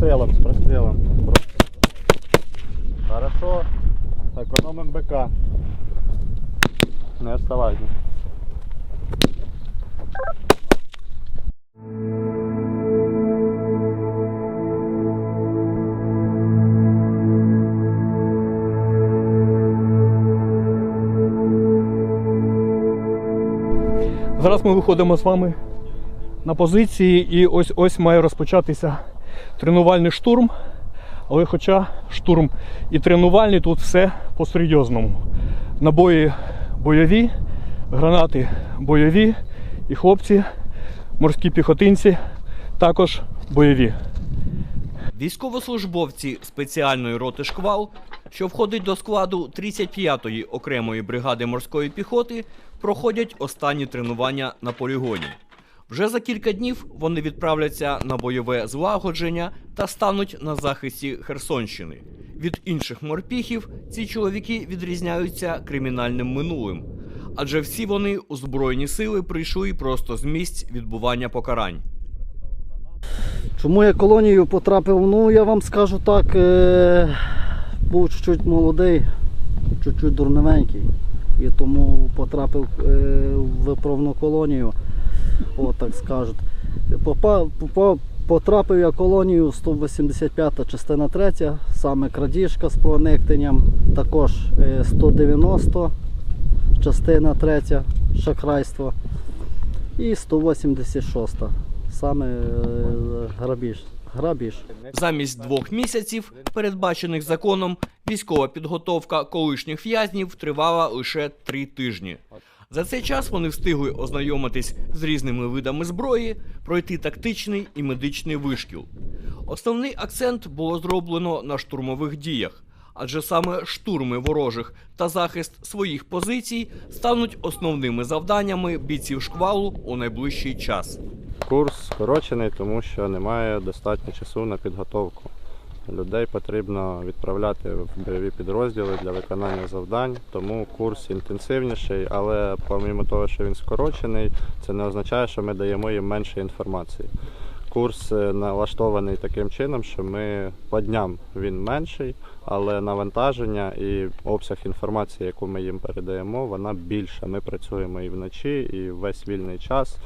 прострелом, с прострелом. Хорошо. Экономим БК. Не оставайся. Зараз ми виходимо з вами на позиції, і ось ось має розпочатися тренувальний штурм. Але хоча штурм і тренувальний, тут все по-серйозному. Набої бойові, гранати бойові, і хлопці, морські піхотинці також бойові. Військовослужбовці спеціальної роти шквал, що входить до складу 35-ї окремої бригади морської піхоти, проходять останні тренування на полігоні. Вже за кілька днів вони відправляться на бойове злагодження та стануть на захисті Херсонщини. Від інших морпіхів ці чоловіки відрізняються кримінальним минулим, адже всі вони у збройні сили прийшли просто з місць відбування покарань. Чому я колонію потрапив? Ну, я вам скажу так, е, був чуть-чуть молодий, чуть-чуть дурневенький. І тому потрапив е, в виправну колонію, от так скажуть. Попав, попав, потрапив я колонію 185 частина 3, саме крадіжка з проникненням, також е, 190 частина 3, шахрайство і 186 саме е, грабіж. грабіж. Замість двох місяців, передбачених законом, військова підготовка колишніх в'язнів тривала лише три тижні. За цей час вони встигли ознайомитись з різними видами зброї, пройти тактичний і медичний вишкіл. Основний акцент було зроблено на штурмових діях, адже саме штурми ворожих та захист своїх позицій стануть основними завданнями бійців шквалу у найближчий час. Курс скорочений, тому що немає достатньо часу на підготовку. Людей потрібно відправляти в бойові підрозділи для виконання завдань, тому курс інтенсивніший, але помимо того, що він скорочений, це не означає, що ми даємо їм менше інформації. Курс е, налаштований таким чином, що ми по дням він менший, але навантаження і обсяг інформації, яку ми їм передаємо, вона більша. Ми працюємо і вночі, і весь вільний час.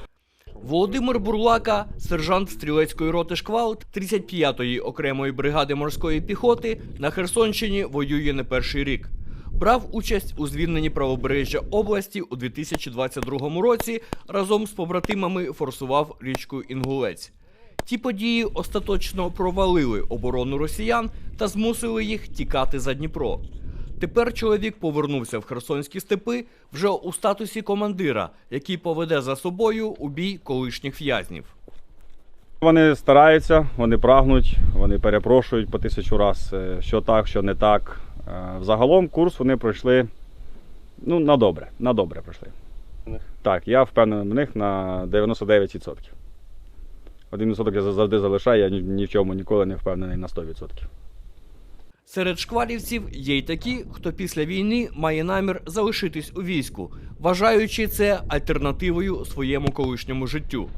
Володимир Бурлака, сержант стрілецької роти шквал 35-ї окремої бригади морської піхоти на Херсонщині воює не перший рік. Брав участь у звільненні правобережжя області у 2022 році. Разом з побратимами форсував річку Інгулець. Ті події остаточно провалили оборону росіян та змусили їх тікати за Дніпро. Тепер чоловік повернувся в Херсонські степи вже у статусі командира, який поведе за собою у бій колишніх в'язнів. Вони стараються, вони прагнуть, вони перепрошують по тисячу раз, е, що так, що не так. Е, Взагалом курс вони пройшли ну, на добре. На добре пройшли. Так, я впевнений в них на 99%. Один відсоток я завжди залишаю, я ні в чому ніколи не впевнений на 100%. Серед шквалівців є й такі, хто після війни має намір залишитись у війську, вважаючи це альтернативою своєму колишньому життю.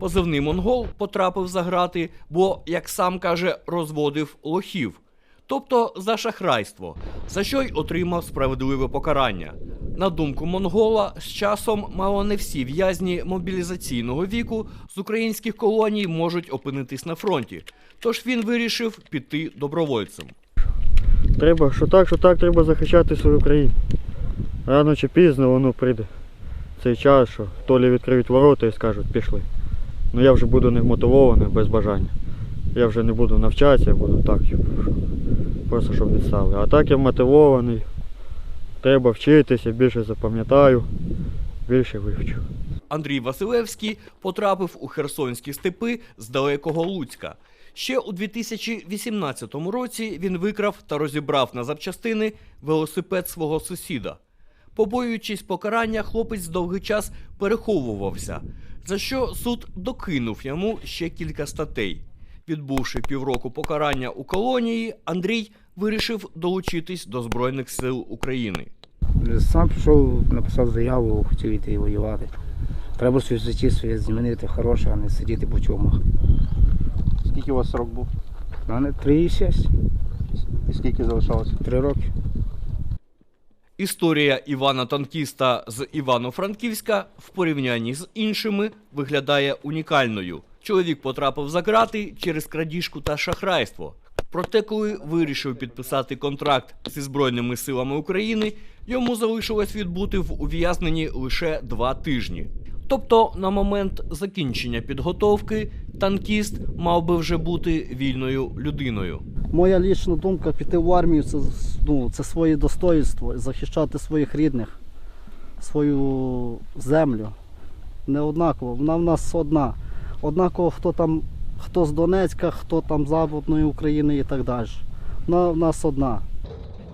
Позивний монгол потрапив за грати, бо, як сам каже, розводив лохів, тобто за шахрайство, за що й отримав справедливе покарання. На думку монгола, з часом мало не всі в'язні мобілізаційного віку з українських колоній можуть опинитись на фронті. Тож він вирішив піти добровольцем. Треба, що так, що так, треба захищати свою країну. Рано чи пізно воно прийде. Цей час, що толі відкриють ворота і скажуть, пішли. Ну я вже буду не мотивований, без бажання. Я вже не буду навчатися, я буду так, просто щоб відстали. А так я мотивований. Треба вчитися, більше запам'ятаю, більше вивчу. Андрій Василевський потрапив у херсонські степи з далекого Луцька. Ще у 2018 році він викрав та розібрав на запчастини велосипед свого сусіда. Побоюючись покарання, хлопець довгий час переховувався, за що суд докинув йому ще кілька статей. Відбувши півроку покарання у колонії, Андрій вирішив долучитись до Збройних сил України. Сам пішов, написав заяву, хотів йти воювати. Треба в житті своє змінити хороше, а не сидіти по чумах. Скільки у вас срок був? У мене 3,6, І скільки залишалося? 3 роки. Історія Івана Танкіста з Івано-Франківська в порівнянні з іншими виглядає унікальною. Чоловік потрапив за ґрати через крадіжку та шахрайство. Проте, коли вирішив підписати контракт зі Збройними силами України, йому залишилось відбути в ув'язненні лише два тижні. Тобто, на момент закінчення підготовки танкіст мав би вже бути вільною людиною. Моя лічна думка піти в армію це, ну, це своє достоїнство, захищати своїх рідних, свою землю. Не однаково, вона в нас одна. Однаково, хто там, хто з Донецька, хто там з Западної України і так далі. Вона в нас одна.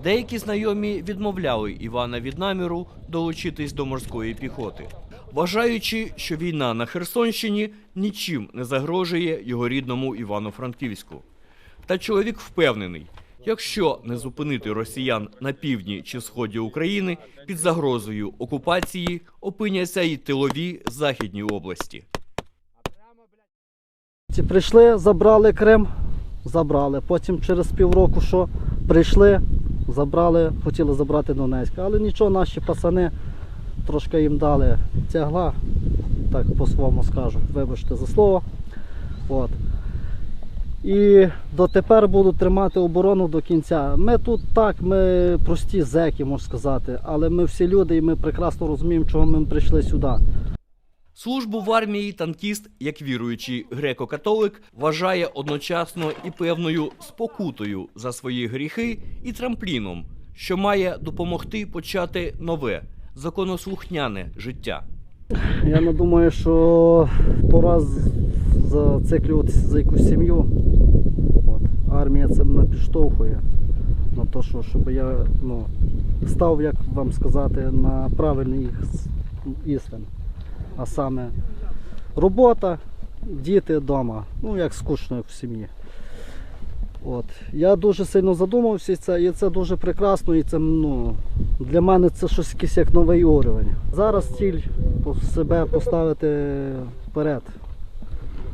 Деякі знайомі відмовляли Івана від наміру долучитись до морської піхоти, вважаючи, що війна на Херсонщині нічим не загрожує його рідному Івано-Франківську. Та чоловік впевнений, якщо не зупинити росіян на півдні чи сході України, під загрозою окупації опиняться й тилові західні області. Прийшли, забрали Крим, забрали. Потім через півроку що прийшли, забрали, хотіли забрати Донецьк. Але нічого, наші пацани трошки їм дали тягла, так по-своєму скажу, вибачте за слово. От. І дотепер будуть тримати оборону до кінця. Ми тут так, ми прості зеки, можна сказати, але ми всі люди і ми прекрасно розуміємо, чого ми прийшли сюди. Службу в армії танкіст, як віруючий греко-католик, вважає одночасно і певною спокутою за свої гріхи і трампліном, що має допомогти почати нове законослухняне життя. Я не думаю, що пора зациклюватися за якусь сім'ю. Армія це мене підштовхує на те, що щоб я ну, став, як вам сказати, на правильний істин. А саме робота, діти вдома. Ну, як скучно як в сім'ї. От. Я дуже сильно задумався, і це, і це дуже прекрасно, і це ну, для мене це щось якийсь як новий уровень. Зараз ціль себе поставити вперед.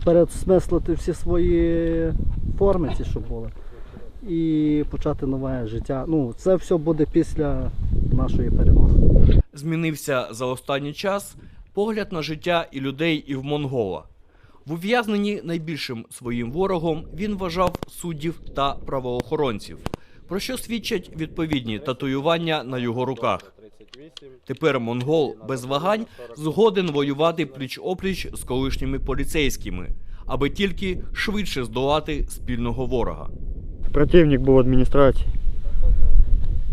Передсмислити всі свої форми, ці, що були, і почати нове життя. Ну, це все буде після нашої перемоги. Змінився за останній час погляд на життя і людей і в Монгола. В ув'язненні найбільшим своїм ворогом він вважав суддів та правоохоронців, про що свідчать відповідні татуювання на його руках. Тепер монгол без вагань згоден воювати пліч-опліч з колишніми поліцейськими, аби тільки швидше здолати спільного ворога. Противник був адміністрації.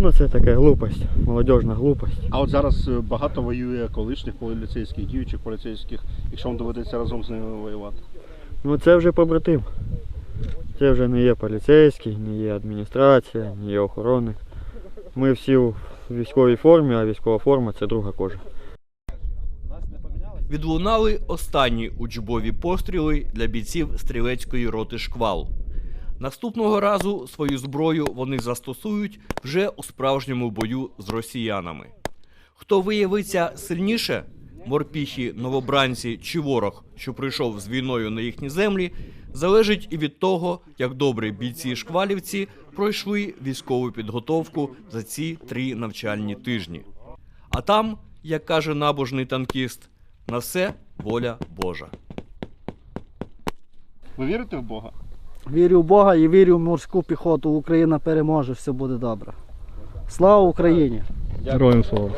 Ну, це така глупость, молодіжна глупость. А от зараз е, багато воює колишніх поліцейських, діючих поліцейських, якщо вам доведеться разом з ними воювати. Ну це вже побратим. Це вже не є поліцейський, не є адміністрація, не є охоронник. Ми всі в військовій формі, а військова форма це друга кожа. Відлунали останні учбові постріли для бійців стрілецької роти шквал. Наступного разу свою зброю вони застосують вже у справжньому бою з росіянами. Хто виявиться сильніше, морпіхи, новобранці чи ворог, що прийшов з війною на їхні землі, залежить і від того, як добре бійці шквалівці пройшли військову підготовку за ці три навчальні тижні. А там, як каже набожний танкіст, на все воля Божа. Ви вірите в Бога? Вірю в Бога і вірю в морську піхоту. Україна переможе, все буде добре. Слава Україні! Героям слава.